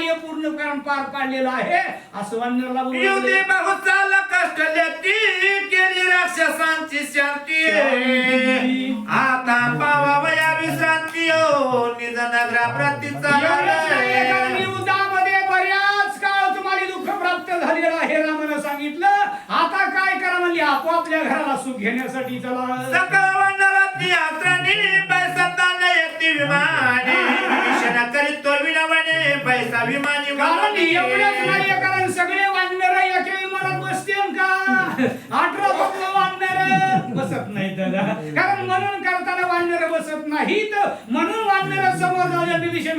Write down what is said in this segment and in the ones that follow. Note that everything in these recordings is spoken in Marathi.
कार्य पूर्ण करून पार पाडलेलं आहे. असं वानरला युधी लागले. बहुत चाल कष्ट लेती केली राक्षसांची शांती. आता पावा वया विश्रांती हो. निज नगरा युद्धामध्ये बऱ्याच काळ तुम्हाला दुःख प्राप्त झालेलं आहे रामानं सांगितलं. आता काय करा म्हणली? आपोआपल्या घराला सुख घेण्यासाठी चला. सकळ वंदराती यात्रानी पैसा तांदा येती विमानी. विषण करीत तो विमानी कारण एवढंच. नाहीये कारण सगळे वानर एके विमानात बसतील का? अठरा पक्ष वानर बसत नाहीत दादा. कारण म्हणून करताना वानर बसत नाहीत. म्हणून समोर जाऊन विषय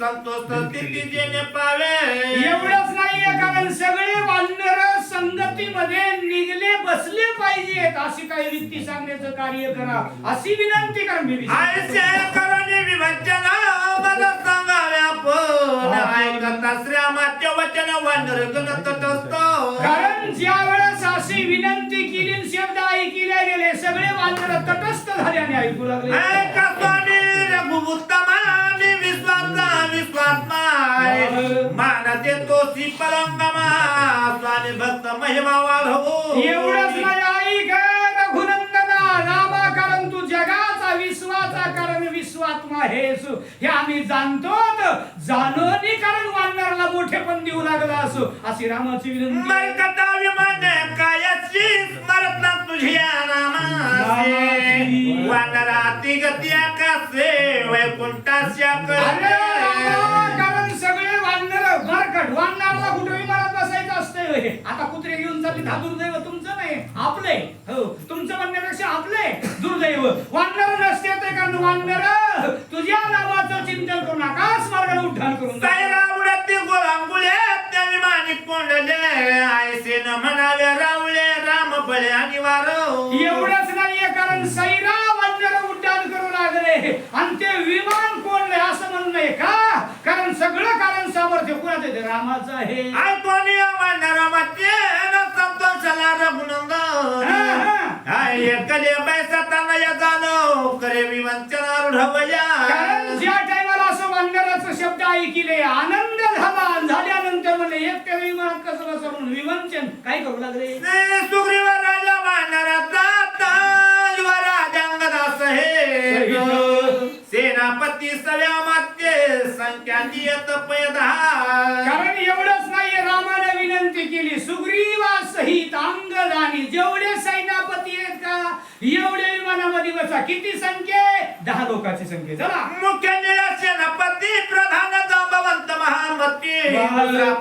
संतोष पावे. एवढंच नाहीये कारण सगळे वानर संगतीमध्ये निघले बसले पाहिजेत. अशी काही व्यक्ती सांगण्याचं कार्य करा. अशी विनंती करा मी करणे ज्या वेळेस अशी विनंती केली शब्द ऐकले गेले सगळे वानर तटस्थ झाले आणि ऐकू लागले. ऐका स्वामी रघुत्तमानी विश्वासा विश्वात्माय भक्त महिमा वाढवू एवढंच नाही ऐक रघुनंदना रामा कारण तू जगाचा विश्वाचा कारण विश्वात्मा हेस हे आम्ही जाणतो जाणोनी कारण वानराला मोठे पण देऊ लागला असो. अशी रामाची विनंती. मरकता विमान कायाची स्मरत तुझ्या नामासी. वानराती गती आकाशे वैकुंठाच्या अरे रामा, कडे कारण सगळे वानर मारकट वानराला कुठे विमानात बसायचं असतंय होय. आता कुत्रे घेऊन चालली हा दुर्दैव तुमचं नाही. आपले. हो तुमचं म्हणण्यापेक्षा आपले. दुर्दैव. वानर नसते ते कारण वानर? तुझ्या नावाचं चिंतन करून आकाश मार्गाला उड्डाण करून कोंडले. आयसे न म्हणावे रावले राम बळे आणि वारो. एवढंच नाहीये कारण सैरा वानर उड्डाण करू लागले. आणि ते विमान कोणले असं म्हणणं आहे का? कारण सगळं कारण सामर्थ्य कुणाचं आहे? रामाचं आहे. एकले पैसा त्यांना या जाणव करे विवंचना रूढवया कारण ज्या टायमाला असं वानराचा शब्द ऐकिले आनंद झाला. झाल्यानंतर म्हणले एक त्या विमानात कसं कसं म्हणून विवंचन काय करू लागले? सुग्रीव राजा वानरा जाता युवराजांगदास हे सेनापती सव्या माते संख्या नियत पैदा कारण एवढंच नाहीये रामाने विनंती केली सुग्रीवा सहित अंगदानी जेवढे सैनापती आहेत का एवढे विमानामध्ये बसा किती संख्या? दहा लोकांची संख्या चला मुख्य सेनापती प्रधान जांबवंत महामती.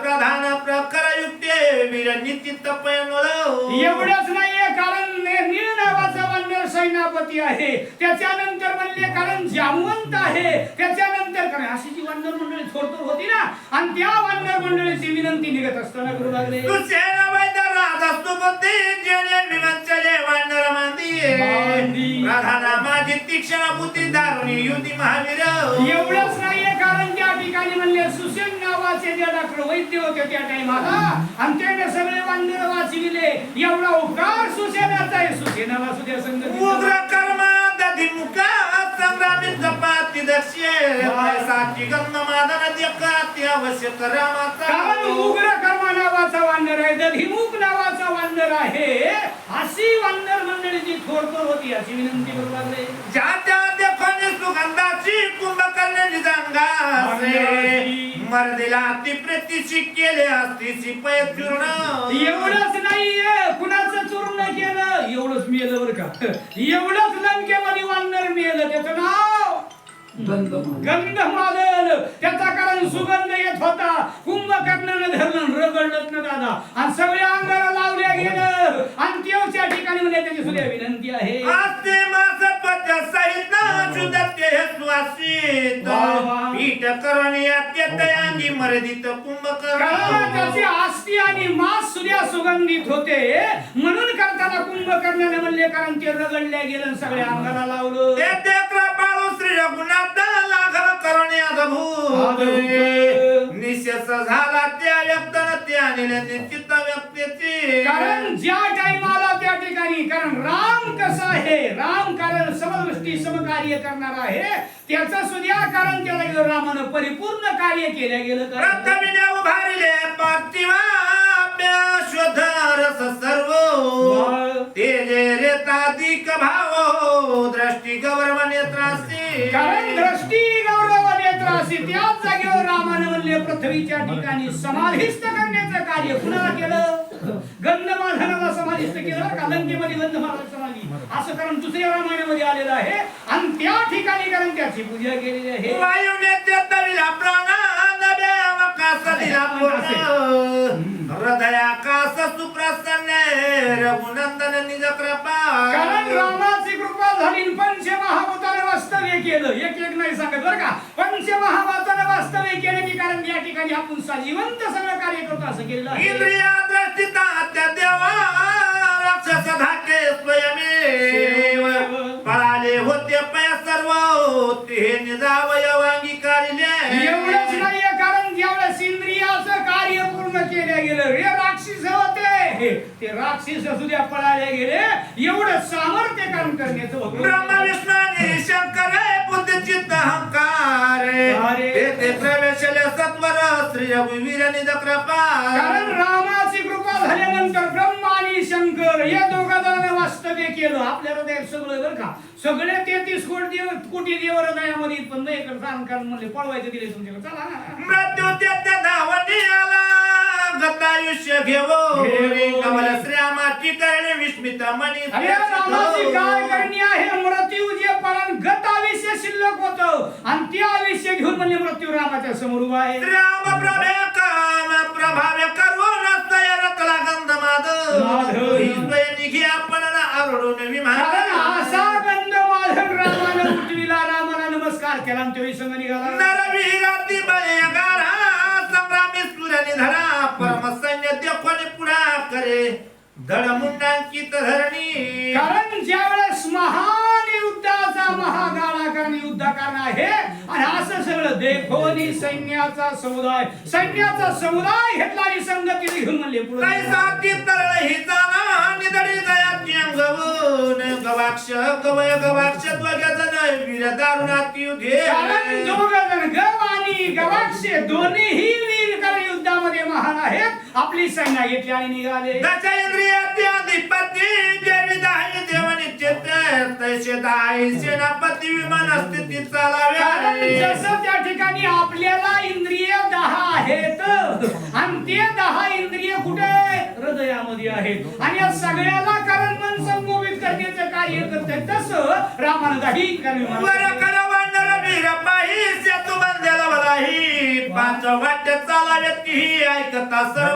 प्रधान प्रखर युक्ते वीर निश्चित पैनोळ एवढंच नाहीये सैनापती आहे. त्याच्यानंतर म्हणले कारण जामवंत आहे. त्याच्यानंतर कारण अशी जी वानर मंडळी थोडथोड होती ना आणि त्या वानर मंडळीची विनंती निघत असताना करू लागले. तू सेना जे डॉक्टर वैद्य होते त्या टाइमाला आणि त्याने सगळे वानर वाचविले. एवढा उपकार सुसेनाचा आहे. सुसेनाला सुद्या संगती उग्र कर्म दधी मुका संग्रामी जपाती दक्षे पैसाची गंध मादन देकाती अवश्य करामाचा कारण उग्र कर्मा नावाचा वानर आहे? दधिमुख नावाचा वानर आहे. अशी वानर मंडळीची होती अशी विनंती करू लागले. ज्या त्या देखोनी सुगंधाची कुंभकर्ण निजांगासे मर्दीला ती प्रतिशी केले असतीची पै चूर्ण एवढंच नाहीये कुणाचं चूर्ण केलं? एवढंच मिळलं बरं का? एवढंच लंकेमध्ये वानर मिळलं त्याचं नाव गंध गंधमादन त्याचा कारण सुगंध येत होता. कुंभकर्णानं धरलं रगडलं ना दादा. आणि सगळ्या अंगाला लावल्या गेलं आणि तेवच्या ठिकाणी म्हणजे त्याची सुद्धा विनंती आहे. आस्ते मास पद सहित शुद्धते सुवासित. वा वा. पीठ करणी अत्यंतयांगी मर्दित कारण कुंभकर्ण त्याची आस्ती आणि मास सुद्धा सुगंधित होते. म्हणून करताना कुंभकर्णाने म्हणले कारण ते रगडल्या गेलं सगळ्या अंगाला लावलं. ते ते कृपाळू श्री रघुनाथ लाघव करणे अद्भुत अद्भुत. निशेष झाला त्या व्यक्तन त्याने निश्चित कारण ज्या टाइमाला त्या ठिकाणी कारण राम कसा आहे राम कारण समदृष्टी समकार्य करणार आहे त्याचं सुद्धा कारण केलं गेलं रामानं परिपूर्ण कार्य केलं गेलं प्रथमिने उभारिले पार्थिवाभ्याश्वध रस सर्व. तेजे रेताधिक भाव दृष्टी गौरव नेत्रासी कारण दृष्टी गौरव नेत्रासी त्याच जागेवर रामानं म्हणले पृथ्वीच्या ठिकाणी समाधिस्थ करण्याचं कार्य कुणाला केलं? गंधमाधनाला समाधिस्थ केलं का लंकेमध्ये गंधमाधन समाधी? असं कारण दुसऱ्या रामायणामध्ये आलेलं आहे. आणि त्या ठिकाणी कारण त्याची पूजा केलेली आहे. हृदयाकाश सुप्रसन्न रघुनंदन निज कृपा कारण रामाची कृपा झाली आणि पंचमहाभूताने वास्तव्य केलं. एक एक नाही सांगत बरं का? पंचमहाभूताने वास्तव्य केलं की कारण या ठिकाणी आपण सजीवंत सगळं कार्य करतो असं आहे. इंद्रिया दृष्टिता त्या देवा राक्षस धाके स्वयमेव पळाले होते पय सर्व ते अंगीकारिले. एवढंच नाहीये कारण ज्यावेळेस इंद्रियाचं कार्य पूर्ण केलं गेलं रे राक्षस होते. ते राक्षस सुद्धा पळाले गेले. एवढं सामर्थ्य काम करण्याचं होतं. ते प्रवेशले सत्वर श्री रघुवीर कृपा कारण रामाची कृपा झाल्यानंतर ब्रह्मा आणि शंकर या दोघा जणांनी वास्तव्य केलं. आपल्या हृदयात सगळं बरं का? सगळे तेहतीस कोटी देव कोटी देव हृदयामध्ये पण नाही कर सांग कारण म्हणले पळवायचं दिले तुमच्याकडे. चला. मृत्यू त्या धावणी आला गतायुष्य घेवो. कमल श्रीरामाची करणे विस्मित मनी अरे रामाची काय करणी आहे मृत्यू जे गत आयुष्य शिल्लक होत. आणि ते आयुष्य घेऊन म्हणजे मृत्यू रामाच्या समोर उभा आहे. राम प्रभे मुंडांकित धरणी कारण ज्यावेळेस महान युद्धाचा महागाळा कारण युद्ध कारण आहे आणि असं सगळं देखोनी सैन्याचा समुदाय सैन्याचा समुदाय घेतला आणि संगतीने घेऊन म्हणले कैसाती तरळ ही दयाची अंगवून. गवाक्ष गवय गवाक्ष द्वग्या जन वीर दारुणाती युधे कारण दोघ जण गव आणि गवाक्षे दोन्हीही युद्धामध्ये महान आहेत आपली सैन्य घेतली आणि निघाले. देवनी तैसे सेनापती विमान कारण जसं त्या ठिकाणी आपल्याला इंद्रिय दहा आहेत आणि ते दहा इंद्रिय कुठे? हृदयामध्ये आहेत. आणि या सगळ्याला कारण मन संमोहित करण्याचं कार्य करते तसं रामानं दाही कारण वर कर पाच वाट्य चालाव्यात की ऐकता सर्व